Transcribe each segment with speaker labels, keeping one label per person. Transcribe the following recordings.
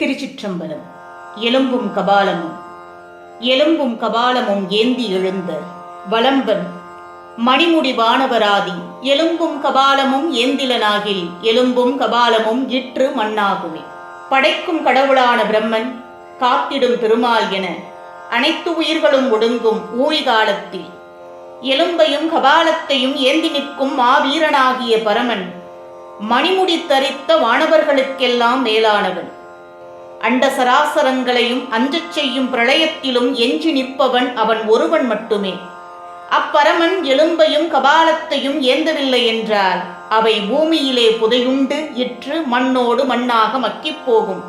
Speaker 1: திருச்சிற்றம்பலம். எலும்பும் கபாலமும். எலும்பும் கபாலமும் ஏந்தி எழுந்த வலம்பன் மணிமுடி வானவராதி எலும்பும் கபாலமும் ஏந்திலனாகில் எலும்பும் கபாலமும் இற்று மண்ணாகுமே. படைக்கும் கடவுளான பிரம்மன் காத்திடும் பெருமாள் என அனைத்து உயிர்களும் ஒடுங்கும் ஊழி காலத்தில் எலும்பையும் கபாலத்தையும் ஏந்தி நிற்கும் மாவீரனாகிய பரமன் மணிமுடி தரித்த வானவர்களுக்கெல்லாம் மேலானவன். அண்ட சராசரங்களையும் அஞ்சச் செய்யும் பிரளயத்திலும் எஞ்சி நிற்பவன் அவன் ஒருவன் மட்டுமே. அப்பரமன் எலும்பையும் கபாலத்தையும் ஏந்தவில்லை என்றால் அவை பூமியிலே புதையுண்டு இற்று மண்ணோடு மண்ணாக மக்கிப் போகும்.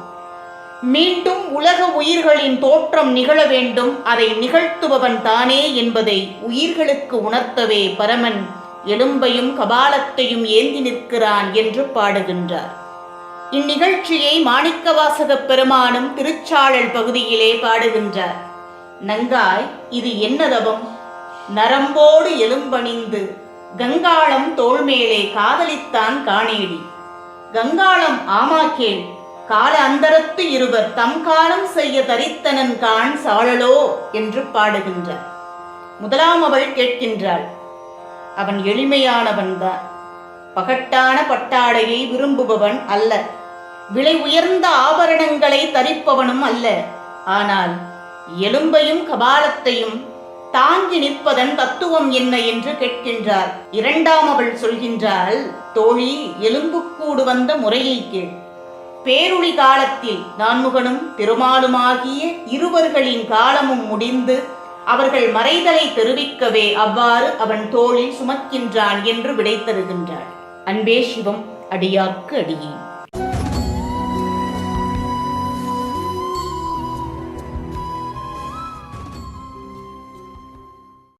Speaker 1: மீண்டும் உலக உயிர்களின் தோற்றம் நிகழ வேண்டும் அதை நிகழ்த்துபவன் தானே என்பதை உயிர்களுக்கு உணர்த்தவே பரமன் எலும்பையும் கபாலத்தையும் ஏந்தி நிற்கிறான் என்று பாடுகின்றார். இந்நிகழ்ச்சியை மாணிக்கவாசகப் பெருமானும் திருச்சாழல் பகுதியிலே பாடுகின்றார். நங்காய் இது என்னதவம்? நரம்போடு எலும்பணிந்து கங்காளம் தோள்மேலே காதலித்தான் காணேடி. கங்காளம் ஆமா கேள் கால அந்தரத்து இருவர் தம் காலம் செய்ய தரித்தனன் காண் சாழலோ? என்று பாடுகின்றார். முதலாம் அவள் கேட்கின்றாள். அவன் எளிமையானவன்தான் பகட்டான பட்டாடையை விரும்புபவன் அல்ல விலை உயர்ந்த ஆபரணங்களை தரிப்பவனும் அல்ல. ஆனால் எலும்பையும் கபாலத்தையும் தாங்கி நிற்பதன் தத்துவம் என்ன என்று கேட்கின்றார். இரண்டாம் அவள் சொல்கின்றாள் தோழி எலும்புக்கூடு வந்த முறையை கேள். பேருளி காலத்தில் நான்முகனும் திருமாலுமாகிய இருவர்களின் காலமும் முடிந்து அவர்கள் மறைதலை தெரிவிக்கவே அவ்வாறு அவன் தோளில் சுமக்கின்றான் என்று விடை தருகின்றாள். அன்பே சிவம் அடியார்க்கு அடியேன்